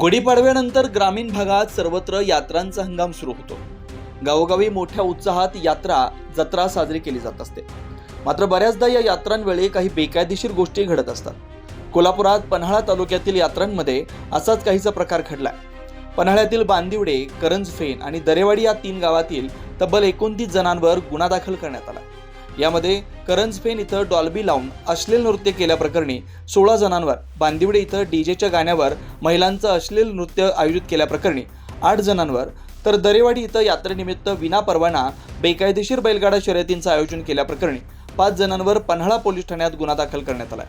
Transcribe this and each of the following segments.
गुढीपाडव्यानंतर ग्रामीण भागात सर्वत्र यात्रांचा हंगाम सुरू होतो. गावोगावी मोठ्या उत्साहात यात्रा जत्रा साजरी केली जात असते. मात्र बऱ्याचदा या यात्रांवेळी काही बेकायदेशीर गोष्टी घडत असतात. कोल्हापुरात पन्हाळा तालुक्यातील यात्रांमध्ये असाच काहीसा प्रकार घडलाय. पन्हाळ्यातील बांदिवडे करंजफेन आणि दरेवाडी या तीन गावातील तब्बल एकोणतीस जणांवर गुन्हा दाखल करण्यात आला. यामध्ये करंजफेन इथं डॉल्बी लावून अश्लील नृत्य केल्याप्रकरणी सोळा जणांवर बांदिवडे इथं डीजेच्या गाण्यावर महिलांचं अश्लील नृत्य आयोजित केल्याप्रकरणी आठ जणांवर तर दरेवाडी इथं यात्रेनिमित्त विना परवाना बेकायदेशीर बैलगाडा शर्यतींचं आयोजन केल्याप्रकरणी पाच जणांवर पन्हाळा पोलीस ठाण्यात गुन्हा दाखल करण्यात आला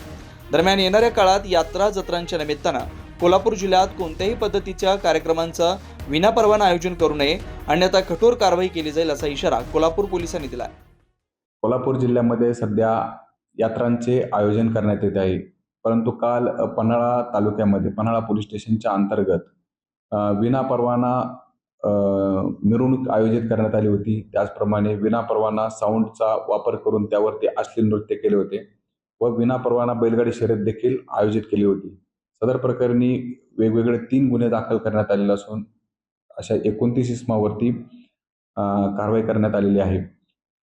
दरम्यान येणाऱ्या काळात यात्रा जत्रांच्या निमित्तानं कोल्हापूर जिल्ह्यात कोणत्याही पद्धतीच्या कार्यक्रमांचं विनापरवाना आयोजन करू नये अन्यथा कठोर कारवाई केली जाईल असा इशारा कोल्हापूर पोलिसांनी दिला आहे कोल्हापूर जिल्ह्यामध्ये सध्या यात्रांचे आयोजन करण्यात येत आहे. परंतु काल पन्हाळा तालुक्यामध्ये पन्हाळा पोलीस स्टेशनच्या अंतर्गत विनापरवाना मिरवणूक आयोजित करण्यात आली होती. त्याचप्रमाणे विनापरवाना साऊंडचा वापर करून त्यावरती अश्लील नृत्य केले होते व विनापरवाना बैलगाडी शर्यत देखील आयोजित केली होती. सदर प्रकरणी वेगवेगळे तीन गुन्हे दाखल करण्यात आलेले असून अशा एकोणतीस इसमावरती कारवाई करण्यात आलेली आहे.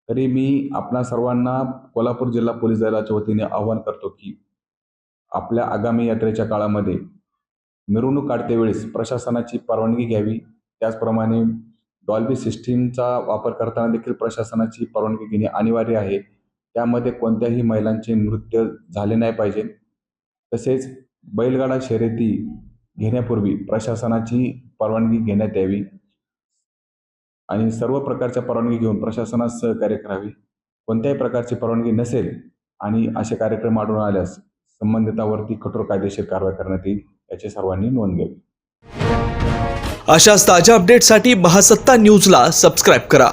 तरी मी आपणा सर्वांना कोल्हापूर जिल्हा पोलीस दलाच्या वतीने आवाहन करतो की आपल्या आगामी यात्रेच्या काळामध्ये मिरवणूक काढते वेळेस प्रशासनाची परवानगी घ्यावी. त्याचप्रमाणे डॉल्बी सिस्टीमचा वापर करताना देखील प्रशासनाची परवानगी घेणे अनिवार्य आहे. त्यामध्ये कोणत्याही महिलांचे नृत्य झाले नाही पाहिजे. तसेच बैलगाडा शर्यती घेण्यापूर्वी प्रशासनाची परवानगी घेण्यात यावी. आणि सर्व प्रकारच्या परवानगी घेऊन प्रशासनास सहकार्य करावे. कोणत्याही प्रकारची परवानगी नसेल आणि असे कार्यक्रम आढळून आल्यास संबंधितावरती कठोर कायदेशीर कारवाई करण्यात येईल याची सर्वांनी नोंद घ्यावी. अशाच ताज्या अपडेटसाठी महासत्ता न्यूजला सबस्क्राईब करा.